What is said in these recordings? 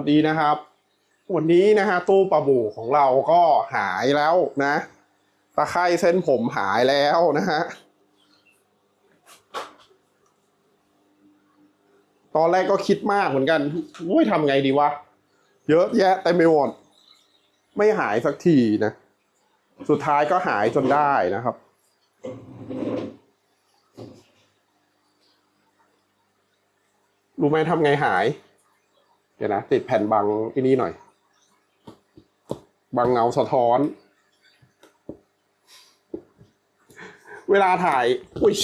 วัสดีนะครับ วันนี้นะฮะตู้ปลาบูของเราก็หายแล้วนะตะไคร่เส้นผมหายแล้วนะฮะตอนแรกก็คิดมากเหมือนกันโอ้ยทำไงดีวะ เยอะแยะเต็มไปหมดไม่หายสักทีนะ สุดท้ายก็หายจนได้นะครับ รู้ไหมทำไงหาย เดี๋ยวนะ ติดแผ่นบังที่นี่หน่อย บังเงาสะท้อน เวลาถ่าย อุ้ย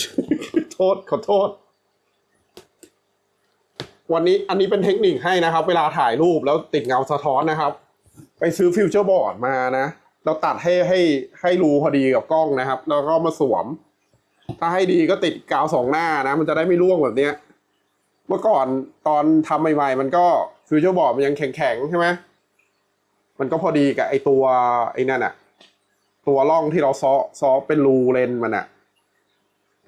โทษ ขอโทษ วันนี้อันนี้เป็นเทคนิคให้นะครับ เวลาถ่ายรูปแล้วติดเงาสะท้อนนะครับ ไปซื้อฟิวเจอร์บอร์ดมานะแล้วตัดให้ให้ให้รูพอดีกับกล้องนะครับ แล้วก็มาสวม ถ้าให้ดีก็ติดกาวสองหน้านะ มันจะได้ไม่ร่วงแบบเนี้ย เมื่อก่อนตอนทำใหม่ๆ มันก็ ฟิวเจอร์บอร์ดมันยังแข็งๆใช่ไหมมันก็พอดีกับไอตัวไอ้นั่นอะตัวร่องที่เราซ้อซ้อเป็นรูเลนมันอะ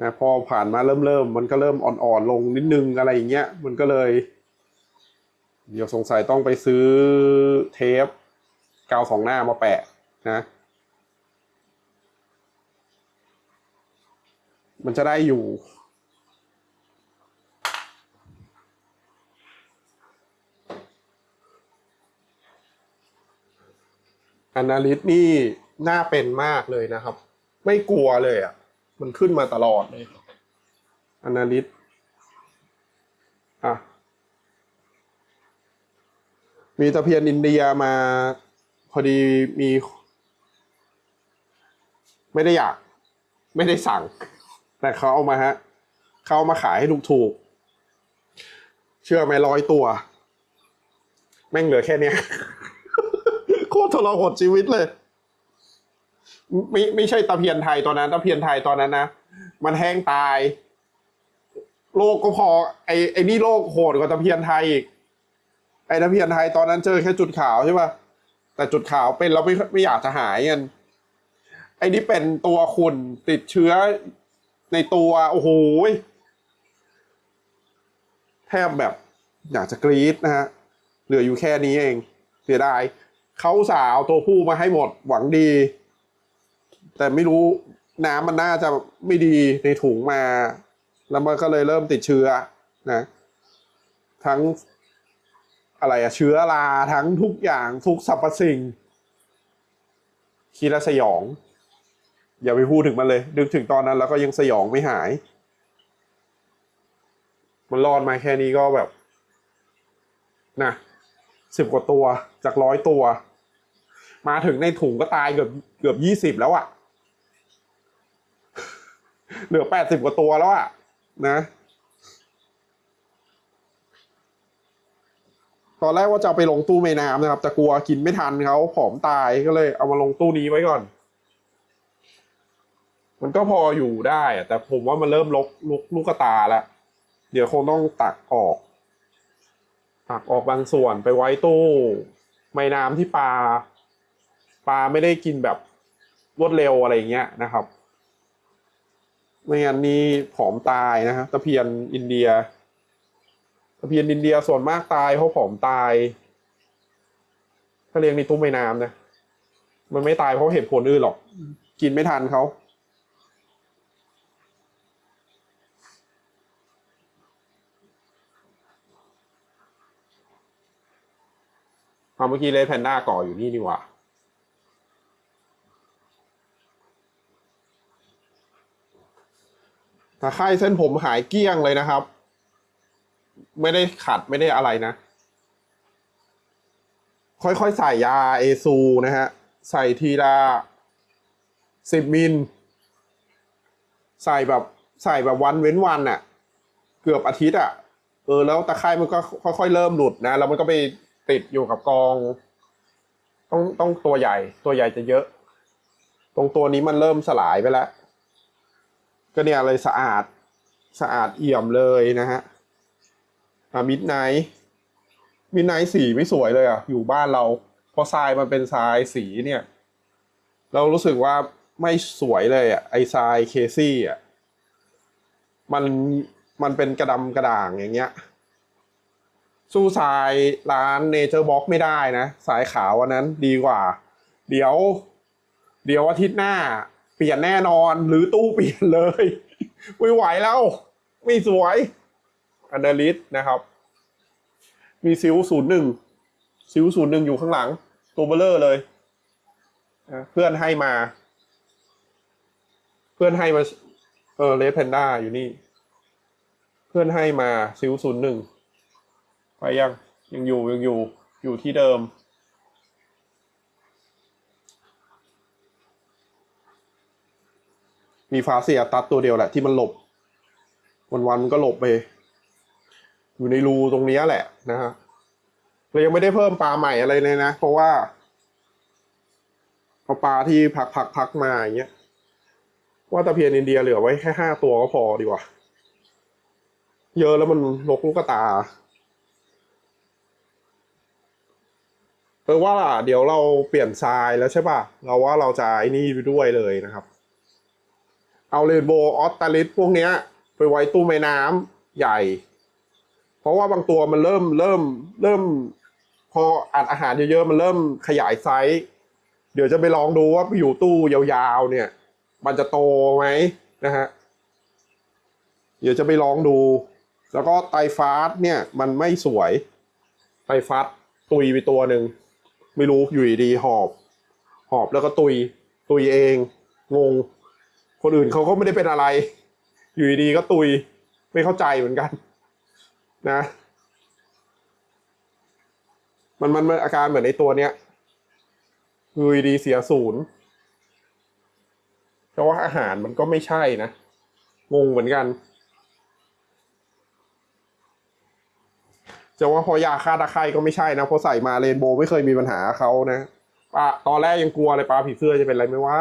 นะพอผ่านมาเริ่มเริ่มมันก็เริ่มอ่อนๆลงนิดนึงอะไรอย่างเงี้ย มันก็เลย เดี๋ยวสงสัยต้องไปซื้อเทปกาวสองหน้ามาแปะนะ มันจะได้อยู่ อนาลิสนี่น่าเป็นมากเลยนะครับ ไม่กลัวเลยอะ มันขึ้นมาตลอดเลยอนาลิสอะ มีตะเพียนอินเดียมา พอดีมี ไม่ได้อยาก ไม่ได้สั่ง แต่เขาเอามาฮะเขาเอามาขายให้ถูกๆเชื่อไหมร้อยตัว แม่งเหลือแค่เนี้ย ทรหดชีวิตเลย ไม่ไม่ใช่ตะเพียนไทยตอนนั้น ตะเพียนไทยตอนนั้นนะ มันแห้งตาย โลกก็พอ ไอ้ไอ้นี่โลกโหดกว่าตะเพียนไทยอีก ไอ้ตะเพียนไทยตอนนั้นเจอแค่จุดขาวใช่ป่ะ แต่จุดขาวเป็นเราไม่ไม่อยากจะหายกัน ไอ้นี่เป็นตัวขุ่นติดเชื้อในตัวโอ้โหแทบแบบอยากจะกรี๊ดนะฮะ เหลืออยู่แค่นี้เอง เสียดาย เขาสาวตัวผู้มาให้หมดหวังดี แต่ไม่รู้น้ำมันน่าจะไม่ดีในถุงมา แล้วมันก็เลยเริ่มติดเชื้อนะ ทั้งอะไรอะเชื้อราทั้งทุกอย่างทุกสรรพสิ่งคิดแล้วสยอง อย่าไปพูดถึงมันเลยนึกถึงตอนนั้นแล้วก็ยังสยองไม่หาย มันรอดมาแค่นี้ก็แบบนะสิบกว่าตัวจากร้อยตัว มาถึงในถุงก็ตายเกือบเกือบยี่สิบแล้วอะ่ะ เหลือแปดสิบกว่าตัวแล้วอะ่ะ นะ ตอนแรกว่าจะเอาไปลงตู้เมน้ำนะครับ แต่กลัวกินไม่ทันเขาผอมตายก็เลยเอามาลงตู้นี้ไว้ก่อน มันก็พออยู่ได้แต่ผมว่ามันเริ่มลกลุกลูกกระตาแล้ว เดี๋ยวคงต้องตักออก ตักออกบางส่วนไปไว้ตู้ ไม้น้ำที่ปลา ปลาไม่ได้กินแบบรวดเร็วอะไรอย่างเงี้ยนะครับไม่งั้นนี่ผอมตายนะฮะตะเพียนอินเดียตะเพียนอินเดียส่วนมากตายเพราะผอมตาย ถ้าเลี้ยงในตู้ไม้น้ำนะมันไม่ตายเพราะเหตุผลอื่นหรอก กินไม่ทันเขาเอาเมื่อกี้เลสแพนด้าก่ออยู่นี่นี่หว่า ตะไคร่เส้นผมหายเกลี้ยงเลยนะครับ ไม่ได้ขัดไม่ได้อะไรนะ ค่อยๆใส่ยาเอซูนะฮะ ใส่ทีละสิบมิล ใส่แบบใส่แบบวันเว้นวันอะเกือบอาทิตย์อะ เออ แล้วตะไคร่มันก็ค่อยๆเริ่มหลุดนะ แล้วมันก็ไปติดอยู่กับกอง ต้องต้องตัวใหญ่ ตัวใหญ่จะเยอะ ตรงตัวนี้มันเริ่มสลายไปแล้ว ก็เนี่ยเลยสะอาดสะอาดเอี่ยมเลยนะฮะอ่ามิดไนท์มิดไนท์สีไม่สวยเลยอะ อยู่บ้านเรา เพราะทรายมันเป็นทรายสีเนี่ย เรารู้สึกว่าไม่สวยเลยอะไอทรายเคซี่อะมันมันเป็นกระดำกระด่างอย่างเงี้ย สู้สายร้านเนเจอร์บ็อกไม่ได้นะ สายขาวอันนั้นดีกว่า เดี๋ยว เดี๋ยวอาทิตย์หน้า เปลี่ยนแน่นอน หรือตู้เปลี่ยนเลย ไม่ไหวแล้ว ไม่สวยอันเดอร์ลิสนะครับ มีซิลศูนย์หนึ่งซิลศูนย์หนึ่งอยู่ข้างหลัง ตัวเบลเลอร์เลย เพื่อนให้มา เพื่อนให้มา เออเลสแพนด้าอยู่นี่ เพื่อนให้มาซิลศูนย์หนึ่งไปยังยังอยู่ยังอยู่อยู่ที่เดิม มีฟาเซียตัดตัวเดียวแหละที่มันหลบ วันๆมันก็หลบไป อยู่ในรูตรงนี้แหละนะฮะเรายังไม่ได้เพิ่มปลาใหม่อะไรเลยนะ เพราะว่าเอาปลาที่พักพักพักมาอย่างเงี้ยว่าตะเพียนอินเดียเหลือไว้แค่ห้าตัวก็พอดีกว่า เยอะแล้วมันลกลูกตาเออว่าล่ะเดี๋ยวเราเปลี่ยนทรายแล้วใช่ป่ะ เราว่าเราจะไอ้นี่ไปด้วยเลยนะครับ เอาเรนโบว์ออสตาลิสพวกเนี้ย ไปไว้ตู้แม่น้ำใหญ่ เพราะว่าบางตัวมันเริ่มเริ่มเริ่ม พออัดอาหารเยอะๆมันเริ่มขยายไซส์เดี๋ยวจะไปลองดูว่าไปอยู่ตู้ยาวๆเนี่ย มันจะโตไหมนะฮะเดี๋ยวจะไปลองดู แล้วก็ไตฟาสเนี่ยมันไม่สวย ไตฟาสตุยไปตัวหนึ่งไม่รู้อยู่ดีหอบ หอบแล้วก็ตุย ตุยเองงง คนอื่นเขาก็ไม่ได้เป็นอะไร อยู่ดีๆก็ตุยไม่เข้าใจเหมือนกัน นะ มันมันอาการเหมือนในตัวเนี้ยอยู่ดีๆเสียศูนย์แต่ว่าอาหารมันก็ไม่ใช่นะ งงเหมือนกันจะว่าพอยาฆ่าตะไคร่ก็ไม่ใช่นะเพราะใส่มาเรนโบว์ไม่เคยมีปัญหาเขานะปลาตอนแรกยังกลัวเลยปลาผีเสื้อจะเป็นอะไรไหมว่า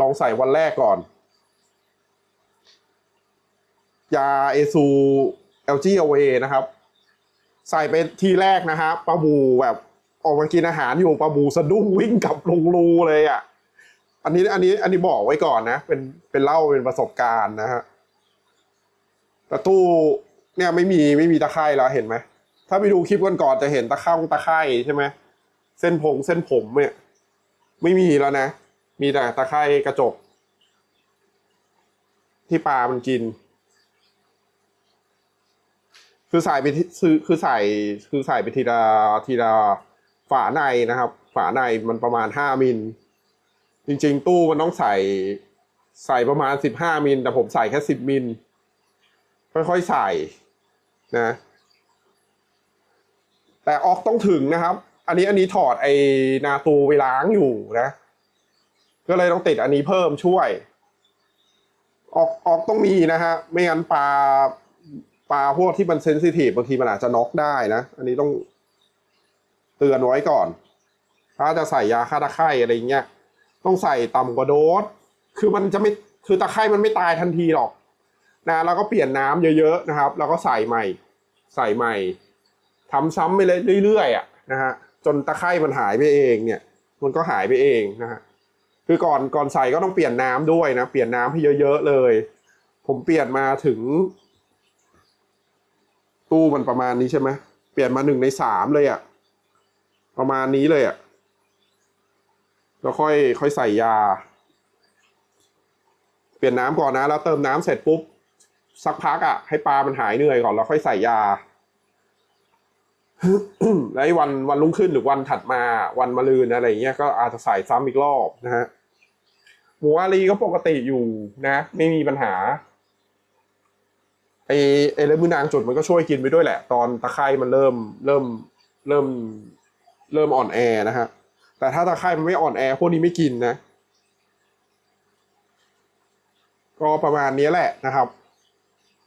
ลองใส่วันแรกก่อน ยาเอซูเอลจีเอนะครับ ใส่ไปทีแรกนะฮะปลาบูแบบออกมากินอาหารอยู่ปลาบูสะดุ้งวิ่งกลับลงรูเลยอะ อันนี้อันนี้อันนี้บอกไว้ก่อนนะ เป็นเป็นเล่าเป็นประสบการณ์นะฮะแต่ตู้เนี่ยไม่มีไม่มีตะไคร่แล้วเห็นไหม ถ้าไปดูคลิปกันก่อนจะเห็นตะเข้าตะไคร่ใช่ไหม เส้นผงเส้นผมเนี่ย ไม่มีแล้วนะ มีแต่ตะไคร่กระจก ที่ปลามันกิน คือใส่ไปทีคือคือใส่คือใส่ไปทีละทีละฝาในนะครับ ฝาในมันประมาณห้ามิล จริง ๆ ตู้มันต้องใส่ใส่ประมาณสิบห้ามิล แต่ผมใส่แค่สิบมิล ค่อยๆใส่นะ แต่ออกต้องถึงนะครับ อันนี้อันนี้ถอดไอนาตูไปล้างอยู่นะ ก็เลยต้องติดอันนี้เพิ่มช่วย ออกออกต้องมีนะฮะ ไม่งั้นปลาปลาพวกที่มันเซนซิทีฟบางทีมันอาจจะน็อกได้นะ อันนี้ต้องเตือนไว้ก่อน ถ้าจะใส่ยาฆ่าตะไคร่อะไรเงี้ยต้องใส่ต่ำกว่าโดส คือมันจะไม่คือตะไคร่มันไม่ตายทันทีหรอกนะแล้วก็เปลี่ยนน้ำเยอะๆนะครับ แล้วก็ใส่ใหม่ ใส่ใหม่ทำซ้ำไปเรื่อยๆอะนะฮะจนตะไคร่มันหายไปเองเนี่ย มันก็หายไปเองนะฮะ คือก่อนก่อนใส่ก็ต้องเปลี่ยนน้ำด้วยนะ เปลี่ยนน้ำให้เยอะๆเลย ผมเปลี่ยนมาถึง ตู้มันประมาณนี้ใช่ไหมเปลี่ยนมาหนึ่งในสามเลยอะ่ะ ประมาณนี้เลยอะ่ะแล้วค่อยค่อยใส่ยา เปลี่ยนน้ำก่อนนะ แล้วเติมน้ำเสร็จปุ๊บ สักพักอะ่ะ ให้ปลามันหายเหนื่อยก่อนแล้วค่อยใส่ยาแล้ววันวันรุ่งขึ้นหรือวันถัดมาวันมะรืนอะไรเงี้ยก็อาจจะใส่ซ้ำอีกรอบนะฮะ หมูอารีก็ปกติอยู่นะ ไม่มีปัญหาไอไอเลมือนางจุดมันก็ช่วยกินไปด้วยแหละ ตอนตะไคร่มันเริ่มเริ่มเริ่มเริ่มอ่อนแอนะฮะแต่ถ้าตะไคร่มันไม่อ่อนแอพวกนี้ไม่กินนะ ก็ประมาณนี้แหละนะครับ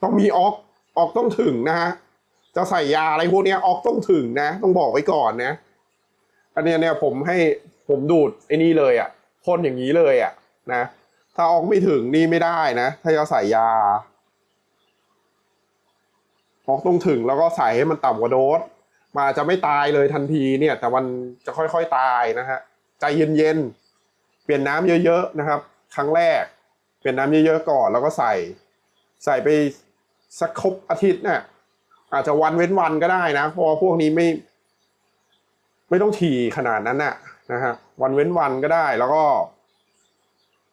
ต้องมีออกออกต้องถึงนะฮะจะใส่ยาอะไรพวกนี้ออกต้องถึงนะ ต้องบอกไว้ก่อนนะอันนี้เนี่ยผมให้ผมดูดไอ้นี่เลยอะ่ะพ่นอย่างนี้เลยอะ่ะ นะ ถ้าออกไม่ถึงนี่ไม่ได้นะ ถ้าจะใส่ยา ออกต้องถึงแล้วก็ใส่ให้มันต่ำกว่าโดสมาจะไม่ตายเลยทันทีเนี่ย แต่มันจะค่อยๆตายนะฮะใจเย็นๆเปลี่ยนน้ำเยอะๆนะครับ ครั้งแรก เปลี่ยนน้ำเยอะๆก่อนแล้วก็ใส่ ใส่ไปสักครบอาทิตย์น่ะอาจจะวันเว้นวันก็ได้นะเพราะพวกนี้ไม่ไม่ต้องถี่ขนาดนั้นน่ะนะฮะวันเว้นวันก็ได้แล้วก็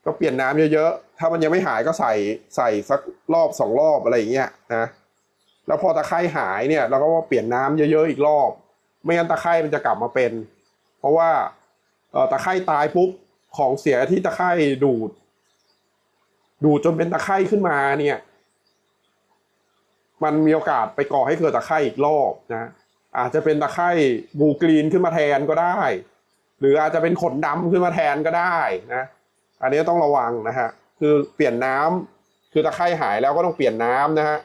ก็เปลี่ยนน้ำเยอะๆ ถ้ามันยังไม่หายก็ใส่ใส่สักรอบสองรอบอะไรอย่างเงี้ยนะ แล้วพอตะไคร่หายเนี่ยเราก็เปลี่ยนน้ำเยอะๆอีกรอบ ไม่งั้นตะไคร่มันจะกลับมาเป็น เพราะว่าตะไคร่ตายปุ๊บของเสียที่ตะไคร่ดูด ดูดจนเป็นตะไคร่ขึ้นมาเนี่ย มันมีโอกาสไปก่อให้เกิดตะไคร่อีกรอบนะ อาจจะเป็นตะไคร่บูกรีนขึ้นมาแทนก็ได้ หรืออาจจะเป็นขนดำขึ้นมาแทนก็ได้นะ อันนี้ต้องระวังนะฮะคือเปลี่ยนน้ำคือตะไคร่หายแล้วก็ต้องเปลี่ยนน้ำนะฮะ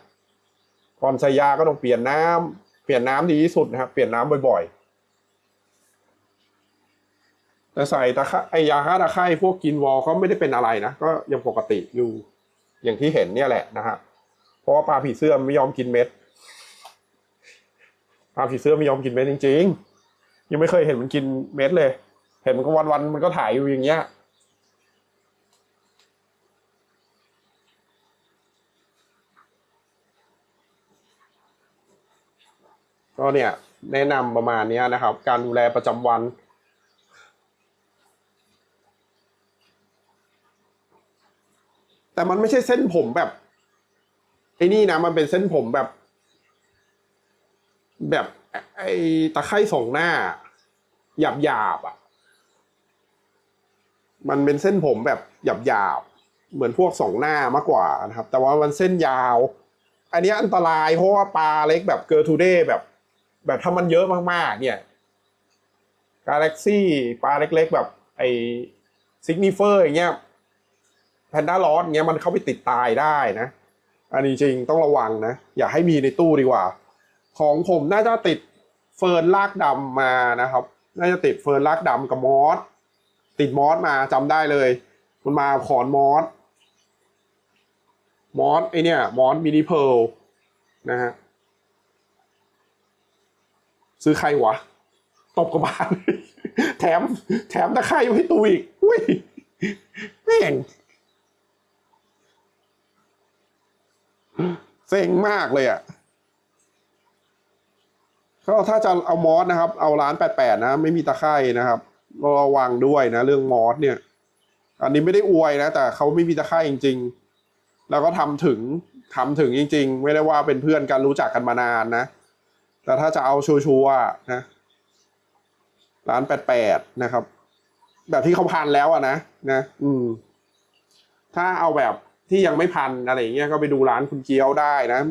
ก่อนใส่ยาก็ต้องเปลี่ยนน้ำเปลี่ยนน้ำดีที่สุดนะครับเปลี่ยนน้ำบ่อยๆแต่ใส่ตะไคร่ไอยาฆ่าตะไคร่พวกกินวอลเขาไม่ได้เป็นอะไรนะก็ยังปกติอยู่อย่างที่เห็นเนี่ยแหละนะฮะเพราะว่าปลาผีเสื้อไม่ยอมกินเม็ดปลาผีเสื้อไม่ยอมกินเม็ดจริง ๆ ยังไม่เคยเห็นมันกินเม็ดเลย เห็นมันก็วันๆมันก็ถ่ายอยู่อย่างเงี้ย ก็เนี่ยแนะนำประมาณเนี้ยนะครับ การดูแลประจำวัน แต่มันไม่ใช่เส้นผมแบบไอ้นี่นะมันเป็นเส้นผมแบบ แบบไอ้ตะไคร่สองหน้า หยาบหยาบอะ มันเป็นเส้นผมแบบหยาบหยาบเหมือนพวกสองหน้ามากกว่านะครับ แต่ว่ามันเส้นยาว อันนี้อันตรายเพราะว่าปลาเล็กแบบเกอร์ทูเดย์แบบ แบบถ้ามันเยอะมากๆ เนี่ยกาแล็กซี่ปลาเล็ก ๆ แบบไอซิกนิเฟอร์อย่างเงี้ยแพนด้าร้อนเงี้ยมันเข้าไปติดตายได้นะ อันนี้จริงต้องระวังนะ อย่าให้มีในตู้ดีกว่า ของผมน่าจะติดเฟิร์นลากดำมานะครับ น่าจะติดเฟิร์นลากดำกับมอสติดมอสมาจำได้เลย มันมาขอนมอสมอสไอเนี่ยมอสมินิเพลนะฮะ ซื้อใครวะตบกระบาลแถม แถมตะไคร้ไว้ตัวอีกอุ้ยแม่งเซ็งมากเลยอะก็ถ้าจะเอามอสนะครับ เอาร้านแปดแปดนะ ไม่มีตะไคร่นะครับระวังด้วยนะ เรื่องมอสเนี่ย อันนี้ไม่ได้อวยนะ แต่เขาไม่มีตะไคร่จริง ๆ แล้วก็ทำถึงทำถึงจริง ๆ ไม่ได้ว่าเป็นเพื่อนกันรู้จักกันมานานนะ แต่ถ้าจะเอาชัวร์ๆนะร้านแปดแปดนะครับ แบบที่เขาพันแล้วอะนะนะ อืม ถ้าเอาแบบที่ยังไม่พันอะไรอย่างเงี้ยก็ไปดูร้านคุณเกียวได้นะ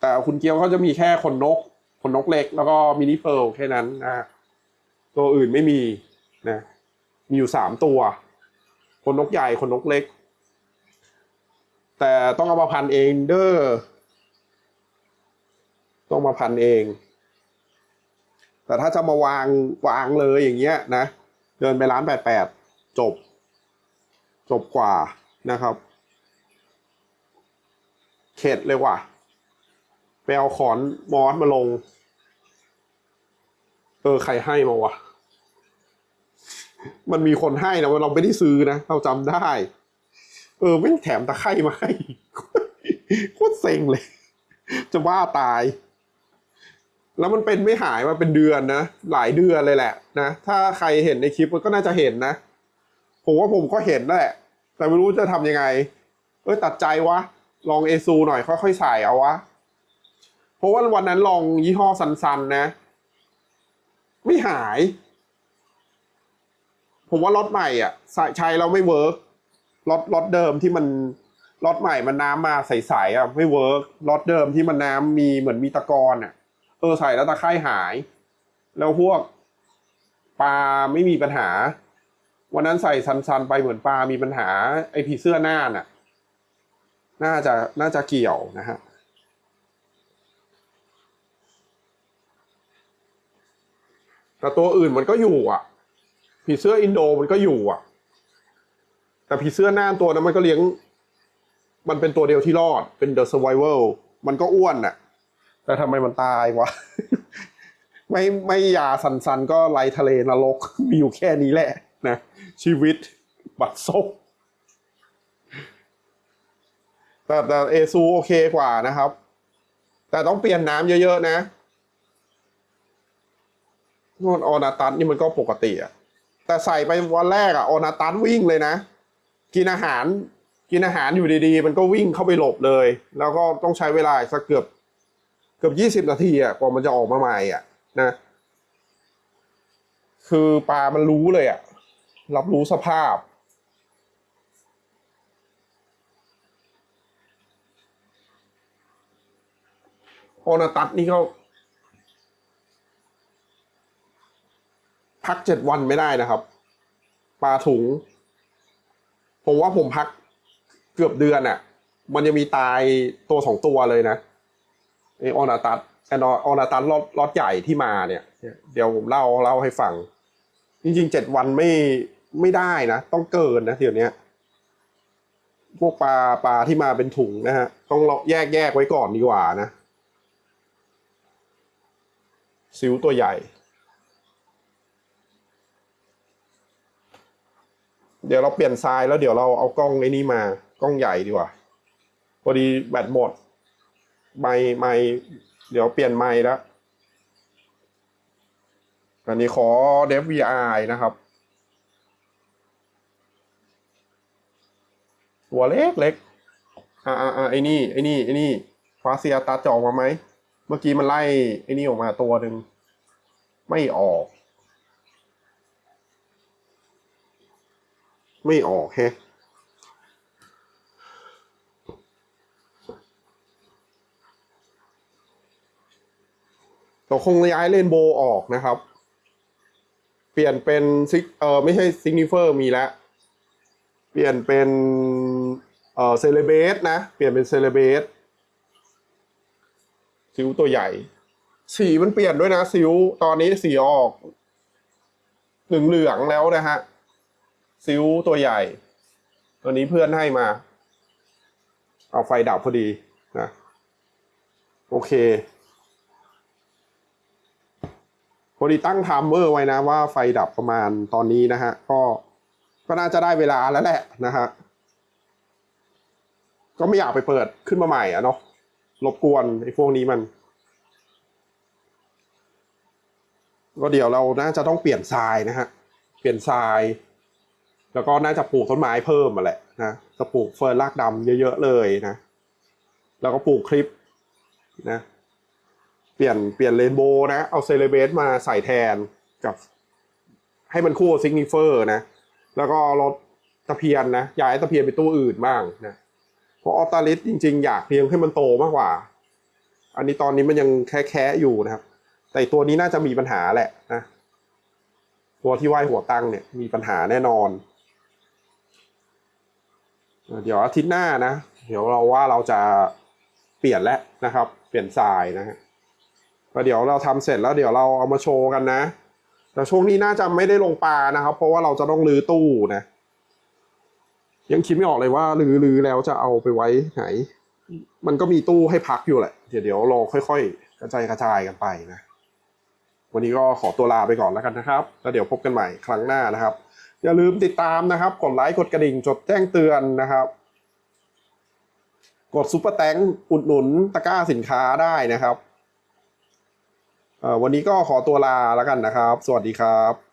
แต่คุณเกียวเขาจะมีแค่ขนนกขนนกเล็ก แล้วก็มินิเพิร์ลแค่นั้นนะตัวอื่นไม่มีนะมีอยู่สามตัว ขนนกใหญ่ขนนกเล็ก แต่ต้องเอามาพันเองเด้อ ต้องมาพันเอง แต่ถ้าจะมาวางวางเลยอย่างเงี้ยนะ เดินไปร้านแปดแปดจบ จบกว่านะครับ เข็ดเลยว่ะ ไปเอาขอนมอสมาลง เออ ใครให้มาวะ มันมีคนให้นะเราไม่ได้ซื้อนะ เราจำได้ เออไม่งแถมตะไคร่มาให้โคตรเซ็งเลย จะว่าตาย แล้วมันเป็นไม่หายมาเป็นเดือนนะ หลายเดือนเลยแหละนะ ถ้าใครเห็นในคลิปก็น่าจะเห็นนะ ผมว่าผมก็เห็นแหละ แต่ไม่รู้จะทำยังไง เออตัดใจวะ ลองเอซูหน่อยค่อยๆใส่เอาวะ เพราะว่าวันนั้นลองยี่ห้อซันๆนะ ไม่หาย ผมว่ารถใหม่อะใส่ใช้เราไม่เวิร์กรถรถเดิมที่มันรถใหม่มันน้ำมาใสๆอะไม่เวิร์กรถเดิมที่มันน้ำมีเหมือนมีตะกอนอะ เออใส่แล้วตะไคร่หาย แล้วพวกปลาไม่มีปัญหา วันนั้นใส่ซันๆไปเหมือนปลามีปัญหา ไอผีเสื้อหน้าน่ะ น่าจะน่าจะเกี่ยวนะฮะแต่ตัวอื่นมันก็อยู่อะ ผีเสื้ออินโดมันก็อยู่อะ แต่ผีเสื้อหน้าตัวนั้นมันก็เลี้ยง มันเป็นตัวเดียวที่รอด เป็น The Survival มันก็อ้วนอะ แต่ทำไมมันตายวะ ไม่ไม่ยาสันสันๆก็ไลทะเลนรก มีอยู่แค่นี้แหละนะ ชีวิตบัดซบแต่แต่เอซูโอเคกว่านะครับ แต่ต้องเปลี่ยนน้ำเยอะๆนะนวดออนาตัสนี่มันก็ปกติอะแต่ใส่ไปวันแรกอะออนาตัสวิ่งเลยนะ กินอาหารกินอาหารอยู่ดีๆ มันก็วิ่งเข้าไปหลบเลย แล้วก็ต้องใช้เวลาสักเกือบ เกือบยี่สิบนาทีอะกว่ามันจะออกมาใหม่อะนะ คือปลามันรู้เลยอะ รับรู้สภาพโอนาตัสนี่ก็พักเจ็ดวันไม่ได้นะครับ ปลาถุง ผมว่าผมพักเกือบเดือนอะ่ะ มันจะมีตายตัวสองตัวเลยนะ ไอออนาตัสไอออนาตัสรอดรอดใหญ่ที่มาเนี่ย เดี๋ยวผมเล่าเล่าให้ฟัง จริงๆเจ็ดวันไม่ไม่ได้นะ ต้องเกินนะเดี๋ยวนี้พวกปลาปลาที่มาเป็นถุงนะฮะ ต้องแยกแยกไว้ก่อนดีกว่านะซิวตัวใหญ่ เดี๋ยวเราเปลี่ยนทรายแล้วเดี๋ยวเราเอากล้องไอ้นี้มากล้องใหญ่ดีกว่าพอดีแบตหมด ไม่ไม่เดี๋ยวเปลี่ยนไม้แล้วอันนี้ขอ DVI นะครับหัวเล็กเล็กอ่าอ่าอ่าไอ้นี่ไอ้นี่ไอ้นี่ฟาเซียตัดจะออกมาไหม เมื่อกี้มันไล่ไอ้นี่ออกมาตัวหนึ่งไม่ออก ไม่ออกแฮะ เราคงย้ายเลนโบออกนะครับ เปลี่ยนเป็นซิกเออไม่ใช่ซิกนิเฟอร์มีแล้ว เปลี่ยนเป็นเออเซเลเบสนะ เปลี่ยนเป็นเซเลเบสซิวตัวใหญ่ สีมันเปลี่ยนด้วยนะซิวตอนนี้สีออกเหลืองเหลืองแล้วนะฮะซิวตัวใหญ่ ตัวนี้เพื่อนให้มา เอาไฟดับพอดีนะ โอเค พอดีตั้งไทม์เมอร์ไว้นะว่าไฟดับประมาณตอนนี้นะฮะก็ก็น่าจะได้เวลาแล้วแหละนะฮะก็ไม่อยากไปเปิดขึ้นมาใหม่อะเนาะรบกวนไอ้พวกนี้มัน ก็เดี๋ยวเราน่าจะต้องเปลี่ยนทรายนะฮะเปลี่ยนทราย แล้วก็น่าจะปลูกต้นไม้เพิ่มมาแหละนะจะปลูกเฟิร์นรากดำเยอะๆเลยนะ แล้วก็ปลูกคลิปนะ ลี่ยนเปลี่ยนเรนโบว์นะ เอาเซเลเบสมาใส่แทนกับ ให้มันคู่ซิกนิเฟอร์นะ แล้วก็ลดตะเพียนนะ ย้ายตะเพียนไปตู้อื่นบ้างนะ เพราะออตาลิสจริง ๆ อยากเลี้ยงให้มันโตมากกว่า อันนี้ตอนนี้มันยังแค่ๆอยู่นะครับ แต่ตัวนี้น่าจะมีปัญหาแหละนะ ตัวที่ไหวหัวตั้งเนี่ยมีปัญหาแน่นอน เดี๋ยวอาทิตย์หน้านะ เดี๋ยวเราว่าเราจะเปลี่ยนแล้วนะครับ เปลี่ยนทรายนะฮะ แล้วเดี๋ยวเราทำเสร็จแล้วเดี๋ยวเราเอามาโชว์กันนะ แต่ช่วงนี้น่าจะไม่ได้ลงปลานะครับ เพราะว่าเราจะต้องรื้อตู้นะ ยังคิดไม่ออกเลยว่ารื้อรื้อแล้วจะเอาไปไว้ไหน มันก็มีตู้ให้พักอยู่แหละ เดี๋ยวเดี๋ยวเราค่อยๆ กระจายกระจายกันไปนะ วันนี้ก็ขอตัวลาไปก่อนแล้วกันนะครับ แล้วเดี๋ยวพบกันใหม่ครั้งหน้านะครับ อย่าลืมติดตามนะครับ กดไลค์กดกระดิ่งจดแจ้งเตือนนะครับกดซุปเปอร์แตงอุดหนุนตะกร้าสินค้าได้นะครับ วันนี้ก็ขอตัวลาแล้วกันนะครับ สวัสดีครับ